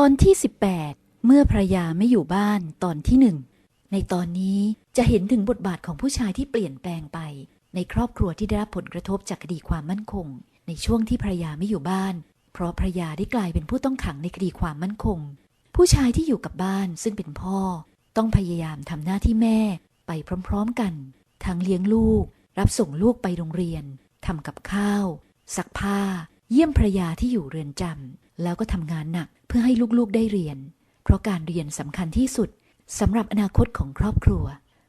ตอนที่ 18 เมื่อภรยาไม่อยู่บ้านตอนที่หนึ่ง ในตอนนี้จะเห็นถึงบทบาทของผู้ชายที่เปลี่ยนแปลงไป ในครอบครัวที่ได้รับผลกระทบจากคดีความมั่นคง ในช่วงที่ภรยาไม่อยู่บ้าน เพราะภรยาได้กลายเป็นผู้ต้องขังในคดีความมั่นคง ผู้ชายที่อยู่กับบ้านซึ่งเป็นพ่อ ต้องพยายามทำหน้าที่แม่ไปพร้อมๆกัน ทั้งเลี้ยงลูก รับส่งลูกไปโรงเรียนทำกับข้าวซักผ้า เยี่ยมภรยาที่อยู่เรือนจำ แล้วก็ทำงานหนักเพื่อให้ลูกๆได้เรียน เพราะการเรียนสำคัญที่สุดสำหรับอนาคตของครอบครัว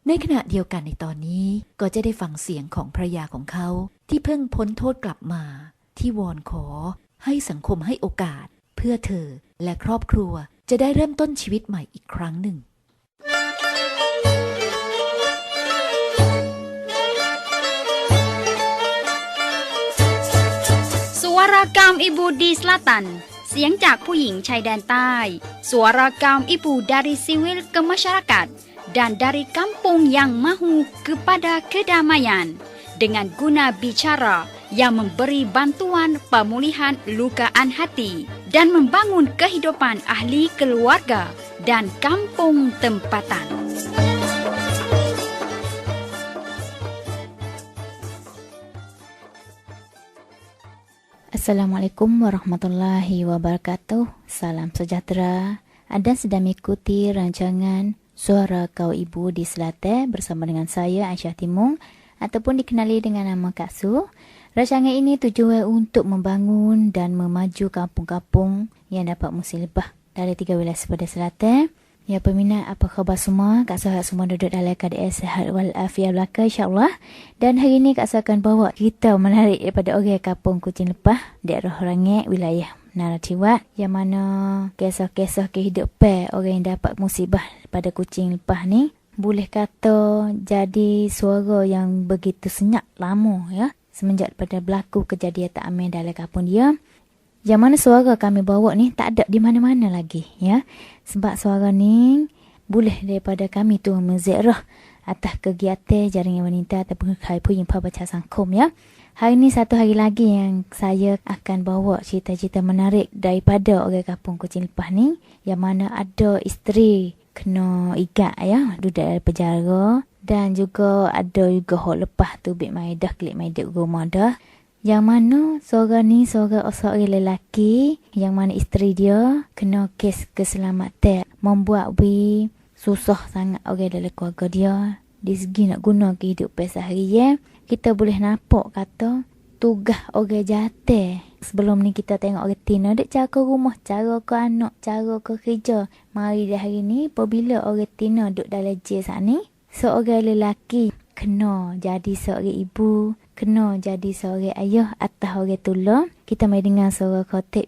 ในขณะเดียวกันในตอนนี้ก็จะได้ฟังเสียงของภรยาของเขา ที่เพิ่งพ้นโทษกลับมา ที่วอนขอ ให้สังคมให้โอกาส เพื่อเธอและครอบครัวจะได้เริ่มต้นชีวิตใหม่อีกครั้งหนึ่ง Suara Kaum Ibu di Selatan Siaจากผู้หญิงชายแดนใต้ Suara Kaum Ibu dari Siwil ke Masyarakat dan dari kampung yang mahu kepada kedamaian dengan guna bicara yang memberi bantuan pemulihan lukaan hati dan membangun kehidupan ahli keluarga dan kampung tempatan. Assalamualaikum warahmatullahi wabarakatuh. Salam sejahtera. Anda sedang mengikuti rancangan Suara Kau Ibu di Selatan bersama dengan saya Aisyah Timung ataupun dikenali dengan nama Kak Su. Rancangan ini tujuan untuk membangun dan memaju kampung-kampung yang dapat musibah dari tiga wilayah pada selatan. Ya peminat apa khabar semua? Kak harap semua duduk dalam keadaan sehat walafiat belaka insyaAllah. Dan hari ini Kak Su akan bawa kita menarik daripada orang kampung Kucing Lepah, daerah Rangit, wilayah Naratiwat yang mana kisah-kisah kehidupan orang yang dapat musibah pada kucing lepah ni boleh kata jadi suara yang begitu senyap lama ya semenjak pada berlaku kejadian tak aman dalam kampung dia yang mana suara kami bawa ni tak ada di mana-mana lagi ya. Sebab suara ni boleh daripada kami tu menziarah atas kegiatan jaringan wanita ataupun Hai Puyin Pembaca Sangkum ya. Hari ini satu hari lagi yang saya akan bawa cerita-cerita menarik daripada orang kampung Kucing Lepah ni yang mana ada isteri kena igat ya duduk dalam penjara. Dan juga ada juga hok lepas tu bik mai dah klik mai dek rumah dah yang mana seorang ni seorang seorang lelaki yang mana isteri dia kena kes keselamatan membuat wi susah sangat orang dalam keluarga dia di segi nak guna kehidupan sehari ya kita boleh nampak kata tugas orang jatuh. Sebelum ni kita tengok orang tina dek cara rumah, cara ke anak, cara ke kerja. Mari dah hari ni apabila orang tina duduk dalam jail ni, seorang lelaki kena jadi seorang ibu, kena jadi seorang ayah atas orang tula. Kita mai dengar suara khotib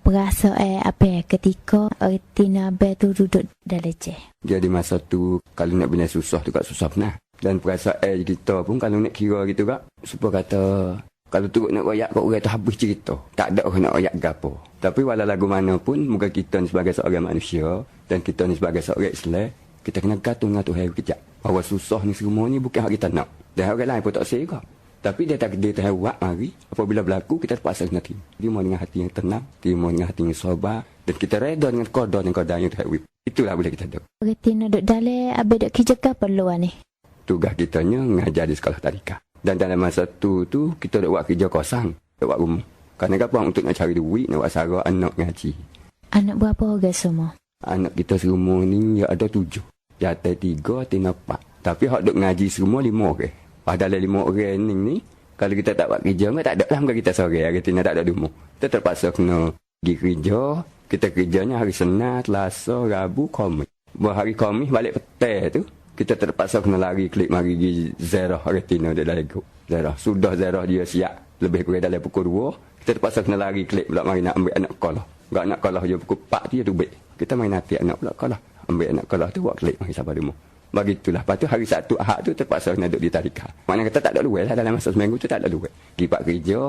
berasa eh apa ya ketika orang tina tu duduk dalam jail. Jadi masa tu kalau nak bina susah tu kat susah benar. Dan perasaan kita pun kalau nak kira gitu kak. Supaya kata kalau turut nak royak kat orang tu habis cerita. Tak ada orang nak royak gapo. Tapi walau lagu mana pun muka kita ni sebagai seorang manusia. Dan kita ni sebagai seorang Islam. Kita kena gantung dengan Tuhan kejap. Bahawa susah ni semua ni bukan hak kita nak. Dan orang lain pun tak sera. Tapi dia tak dia tahu buat mari. Apabila berlaku kita terpaksa kena terima. Terima dengan hati yang tenang. Terima dengan hati yang sabar. Dan kita reda dengan kodar dan kodar yang Tuhan Itulah boleh kita ada. Orang tina duduk dalam abis duduk kerja ke perlu ni? tugas kitanya mengajar di sekolah tadika. Dan dalam masa tu tu kita dah buat kerja kosong, dah buat rumah. Kerana apa untuk nak cari duit, nak buat sara anak ngaji. Anak berapa orang semua? Anak kita semua ni ya ada tujuh. Jatuh tiga, tina empat. Tapi hak duk ngaji semua lima orang. Padahal lima orang ni ni, kalau kita tak buat kerja, tak ada lah kita sore. Hari tina tak ada rumah. Kita terpaksa kena pergi kerja. Kita kerjanya hari Senin, Selasa, Rabu, Khamis. Buat hari Khamis balik petang tu, kita terpaksa kena lari klik mari pergi Zerah retina dia go. Zerah. Sudah Zerah dia siap. Lebih kurang dalam pukul 2. Kita terpaksa kena lari klik pula mari nak ambil anak kolah. Gak nak kolah je pukul 4 tu dia tu baik. Kita main nanti anak pula kolah. Ambil anak kolah tu buat klik mari sabar dulu. Begitulah. Lepas tu hari satu ahad tu terpaksa kena duduk di tadika. Maknanya kita tak ada luar lah dalam masa seminggu tu tak ada luar. Pergi pak kerja,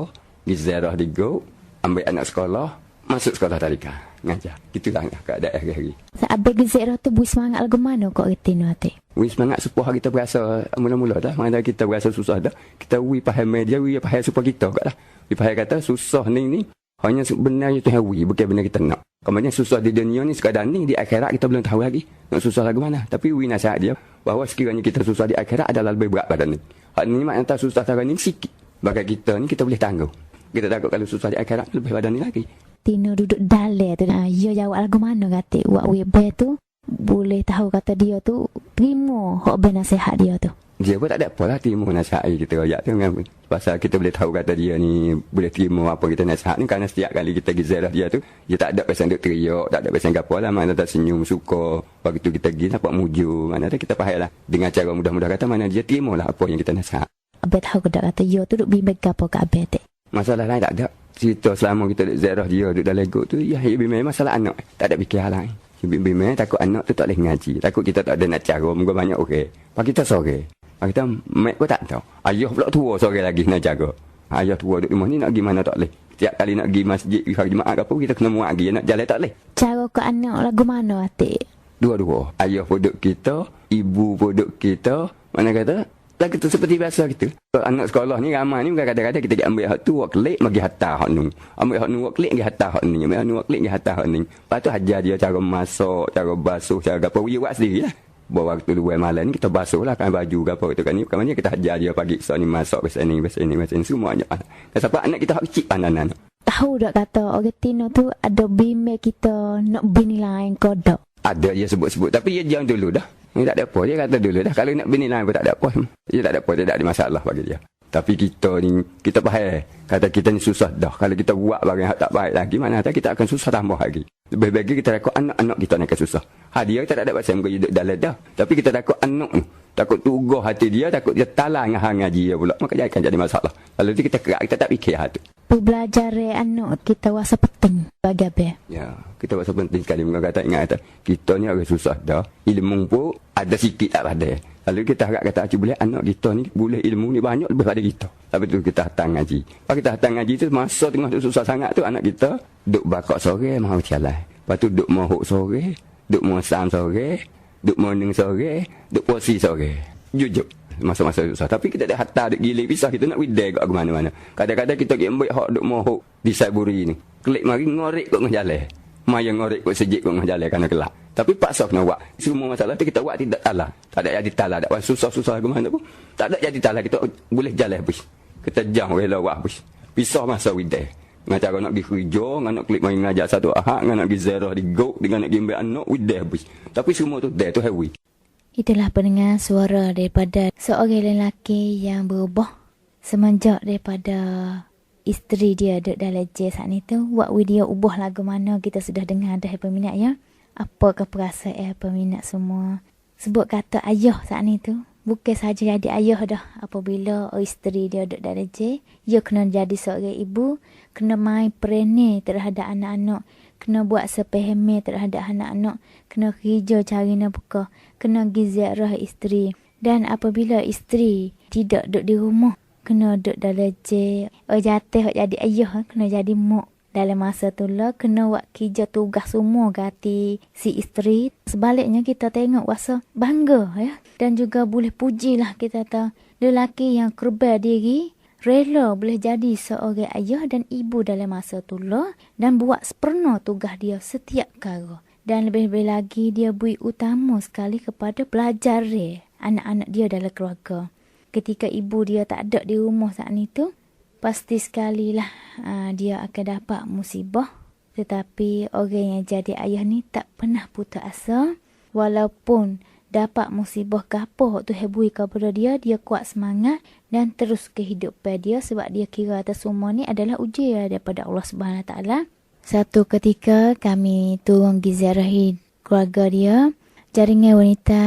pergi Zerah di go, ambil anak sekolah, masuk sekolah tadika. Ngajar. Itulah keadaan hari-hari. Abang gezek tu bui semangat lagu mana kok retin hati? Wi semangat supaya kita berasa mula-mula dah. Mana kita berasa susah dah. Kita wi paham media, wi paham supaya kita kat dah. Wi paham kata susah ni ni hanya sebenarnya tu wi bukan benda kita nak. Kemudian susah di dunia ni sekadar ni di akhirat kita belum tahu lagi nak susah lagu mana. Tapi wi nasihat dia bahawa sekiranya kita susah di akhirat adalah lebih berat pada ni. Hak ni maknanya tak susah sekarang ni sikit. Bagi kita ni kita boleh tangguh. Kita takut kalau susah di akhirat lebih pada ni lagi. Tino duduk dalai tu. Ha, dia jawab lagu mana kata. Wak webe tu boleh tahu kata dia tu terima hak ben nasihat dia tu. Dia pun tak ada apa lah terima nasihat kita rakyat tu kan. Pasal kita boleh tahu kata dia ni boleh terima apa kita nasihat ni kerana setiap kali kita gizarah dia tu dia tak ada pesan duk teriak, tak ada pesan apa lah. Mana tak senyum, suka. Waktu tu kita pergi nampak muju. Mana tu kita faham lah. Dengan cara mudah-mudah kata mana dia terima lah apa yang kita nasihat. Abang tahu ke tak kata dia tu duk bimbing apa ke abang tu. Masalah lain tak ada. Cerita selama kita duduk ziarah dia duduk dalam legok tu, ya memang masalah anak. Tak ada fikir hal lain. Memang takut anak tu tak boleh ngaji. Takut kita tak ada nak cara, mungkin banyak okey. Okay. Pak kita sore. Pak kita mek pun tak tahu. Ayah pula tua sore lagi nak jaga. Ayah tua duduk rumah ni nak pergi mana tak boleh. Setiap kali nak pergi masjid, hari Jumaat ke apa, kita kena muat lagi. Nak jalan tak boleh. Cara ke anak lagu mana atik? Dua-dua. Ayah duduk kita, ibu duduk kita. Mana kata, Lagi tu seperti biasa kita. Anak sekolah ni ramai ni bukan kadang-kadang kita ambil hak tu wak klik bagi hatta hak nu. Ambil hak nu wak klik bagi hatta hak ni. Ambil hak nu wak klik bagi hatta hak ni. Lepas tu ajar dia cara masak, cara basuh, cara apa. Dia buat sendiri lah. Bawa waktu dua malam ni kita basuh lah kan baju ke apa itu kan ni. Kemudian kita ajar dia pagi so ni masak besar ni, besar ni, besar ni. Semua aja. Sebab anak kita hak kecil pandanan. Tahu tak kata orang Tino tu ada bimbing kita nak bini lain kodok. Ada dia sebut-sebut. Tapi dia jangan dulu dah. Ni tak ada apa. Dia kata dulu dah. Kalau nak bini lain pun tak ada apa. Dia tak ada apa. Dia tak ada masalah bagi dia. Tapi kita ni, kita faham. Kata kita ni susah dah. Kalau kita buat barang yang tak baik lagi, mana kata kita akan susah tambah lagi. Lebih baik kita takut anak-anak kita nak susah. Ha, dia tak ada pasal muka hidup dalam dah. Tapi kita takut anak ni. Takut tugah hati dia, takut dia talang dengan hang ngaji dia pula. Maka dia akan jadi masalah. Lalu kita kerak, kita tak fikir hal tu. Belajar anak kita wasa penting bagi abe. Ya, kita rasa penting sekali muka kata ingat kata kita ni agak susah dah. Ilmu pun ada sikit tak ada. Lalu kita harap kata boleh anak kita ni boleh ilmu ni banyak lebih pada kita. Tapi tu kita datang ngaji. Kalau kita datang ngaji tu masa tengah tu susah sangat tu anak kita duk bakak sore mau jalan. Lepas tu duk mohok sore, duk musam sore, duk morning sore, duk posi sore. Jujur masa-masa susah. Tapi kita dah hantar duk gilik pisah kita nak widai kat mana-mana. Kadang-kadang kita pergi ambil hak duk mohok di Saiburi ni. Klik mari ngorek kat ngah jalan. Maya ngorek kat sejik kat ngah jalan kerana kelak. Tapi paksa kena buat. Semua masalah tu kita buat tidak talah. Tak ada jadi talah. Tak susah-susah ke mana pun. Tak ada jadi talah. Kita boleh jalan habis. Kita jang boleh lawak habis. Pisah masa widai. Dengan cara nak pergi kerja, dengan nak klik main ngajak satu ahad, dengan nak pergi zarah di go, dengan nak pergi ambil anak, widai habis. Tapi semua tu, dah tu heavy. Itulah pendengar suara daripada seorang lelaki yang berubah semenjak daripada isteri dia duduk dalam je saat ni tu. Buat video ubah lagu mana kita sudah dengar dah peminat ya. Apakah perasaan peminat semua. Sebut kata ayah saat ni tu. Bukan saja jadi ayah dah apabila isteri dia duduk dalam je. Dia kena jadi seorang ibu. Kena main perene terhadap anak-anak. Kena buat sepeheme terhadap anak-anak. Kena kerja cari nafkah. Kena giziarah isteri. Dan apabila isteri tidak duduk di rumah. Kena duduk dalam je. Oh jatuh jadi ayah. Kena jadi mak dalam masa tu lah kena buat kerja tugas semua ganti si isteri. Sebaliknya kita tengok rasa bangga ya. Dan juga boleh pujilah kita tahu lelaki yang kerba diri rela boleh jadi seorang ayah dan ibu dalam masa tu lah dan buat sepenuh tugas dia setiap kali. Dan lebih-lebih lagi dia beri utama sekali kepada belajar anak-anak dia dalam keluarga. Ketika ibu dia tak ada di rumah saat itu, pasti sekali lah uh, dia akan dapat musibah. Tetapi orang yang jadi ayah ni tak pernah putus asa. Walaupun dapat musibah apa tu hebui kepada dia, dia kuat semangat dan terus kehidupan dia sebab dia kira atas semua ni adalah ujian daripada Allah Subhanahu Taala. Satu ketika kami turun giziarahi keluarga dia, jaringan wanita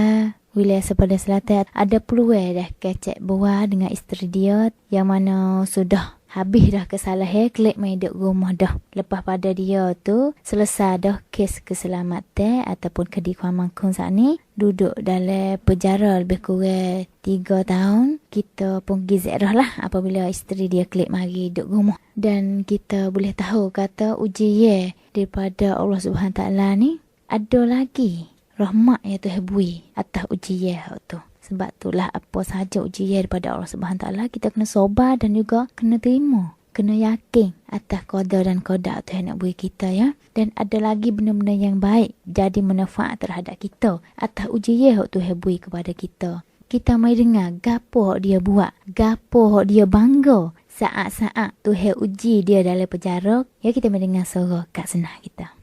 wilayah Sepeda Selatan ada peluang dah kecek buah dengan isteri dia yang mana sudah habis dah kesalahan klik main duduk rumah dah. Lepas pada dia tu selesai dah kes keselamatan ataupun kedikuan mangkung saat ni duduk dalam penjara lebih kurang 3 tahun. Kita pun gizet dah lah apabila isteri dia klik mari duduk rumah. Dan kita boleh tahu kata uji ye daripada Allah Taala ni ada lagi rahmat yang tu hebui atas ujian tu. Sebab itulah apa sahaja ujian daripada Allah Subhanahu Taala kita kena sobar dan juga kena terima. kena yakin atas qadar dan qadar Tuhan nak beri kita ya. Dan ada lagi benda-benda yang baik jadi manfaat terhadap kita atas ujian yang Tuhan beri kepada kita. Kita mai dengar gapo dia buat, gapo dia bangga saat-saat Tuhan uji dia dalam penjara. Ya kita mai dengar suara Kak Senah kita.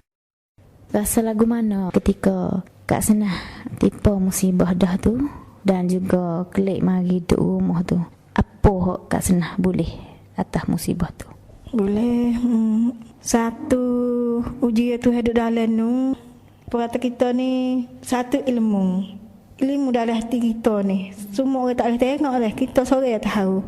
Rasa lagu mana ketika Kak Senah tipu musibah dah tu dan juga klik mari duduk rumah tu. Apa hak Kak Senah boleh atas musibah tu? Boleh. Hmm. Satu ujian tu hidup dalam tu. Perkata kita ni satu ilmu. Ilmu dalam hati kita ni. Semua orang tak boleh tengok lah. Kita sore tahu.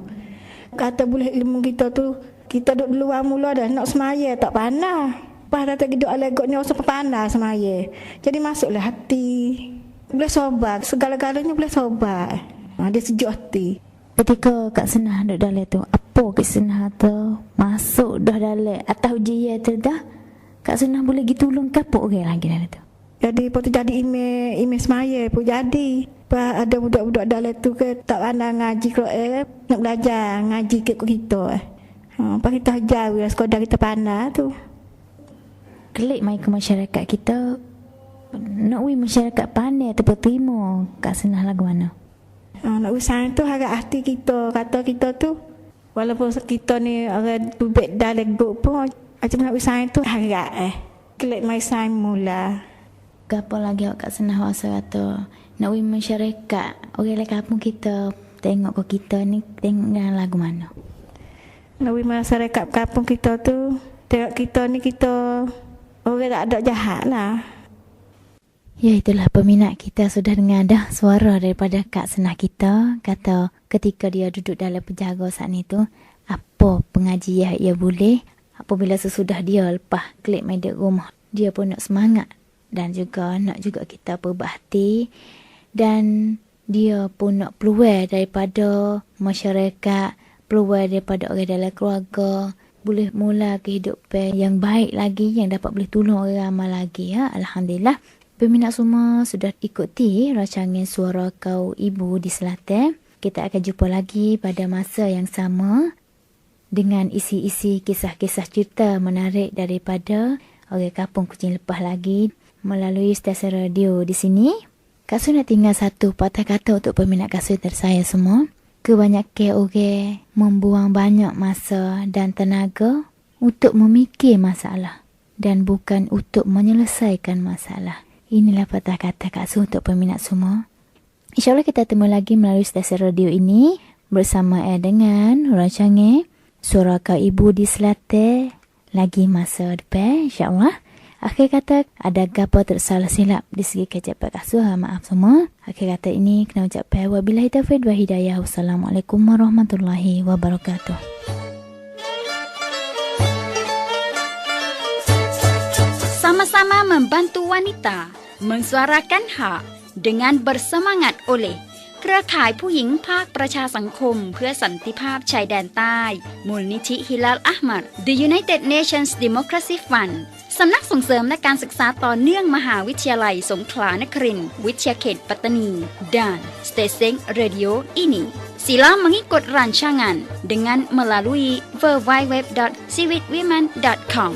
Kata boleh ilmu kita tu. Kita duduk luar mula dah. Nak semaya tak panah. Lepas datang hidup alegok ni rasa panah semaya. Jadi masuklah hati. Boleh sobat. Segala-galanya boleh sobat. Ha, dia sejuk hati. Ketika Kak Senah duduk dalam tu, apa Kak Senah tu masuk dah dalam atas ujian tu dah, Kak Senah boleh pergi tolong ke apa orang lagi dalam tu? Jadi tu jadi email email semaya pun jadi. Lepas ada budak-budak dalam tu ke tak pandang ngaji Quran, nak belajar ngaji ke kita. Ha, lepas kita jauh lah sekolah kita pandang tu. Klik mai ke masyarakat kita, nak wui masyarakat pandai ataupun terima Kak Senah lagu mana? Ha, nak usaha tu harap hati kita. Kata kita tu, walaupun kita ni orang bubek dalam grup pun, macam nak usaha tu harap eh. Klik mai sign mula. Apa lagi awak Kak Senah rasa kata nak wui masyarakat orang lain kampung kita tengok ke kita ni tengok lagu mana? Nabi masyarakat kampung kita tu Tengok kita ni kita Orang tak ada jahat lah Ya itulah peminat kita sudah dengar dah suara daripada Kak Senah kita. Kata ketika dia duduk dalam penjaga saat ni tu apa pengajian ia boleh apabila sesudah dia lepas klik media rumah? Dia pun nak semangat dan juga nak juga kita berbahti dan dia pun nak peluang daripada masyarakat peluang daripada orang dalam keluarga. Boleh mula kehidupan yang baik lagi yang dapat boleh tolong orang ramai lagi ya. Alhamdulillah Peminat semua sudah ikuti rancangan suara kau ibu di Selatan. Kita akan jumpa lagi pada masa yang sama dengan isi-isi kisah-kisah cerita menarik daripada orang kampung kucing lepas lagi melalui stesen radio di sini. Kak Su nak tinggal satu patah kata untuk peminat Kak Su saya semua. Kebanyakan orang membuang banyak masa dan tenaga untuk memikir masalah dan bukan untuk menyelesaikan masalah. Inilah patah kata Kak Su untuk peminat semua. InsyaAllah kita temu lagi melalui stesen radio ini bersama eh dengan rancangan Suara Kau Ibu di Selate lagi masa depan insyaAllah. Akhir kata ada gapa tersalah silap di segi kejabat Kak Su. Ha, maaf semua. Akhir kata ini kena wabillahi taufiq wa hidayah. Wassalamualaikum warahmatullahi wabarakatuh. Sama-sama membantu wanita mensuarakan hak dengan bersemangat oleh เครือข่ายผู้หญิงภาคประชาสังคมเพื่อสันติภาพชายแดนใต้ มูลนิธิฮิลาลอัห์มัด The United Nations Democracy Fund สำนักส่งเสริมและการศึกษาต่อเนื่องมหาวิทยาลัยสงขลานครินวิทยาเขตปัตตานี dan Stesen Radio ini Sila mengikut rancangan dengan melalui www.ciwitwomen.com.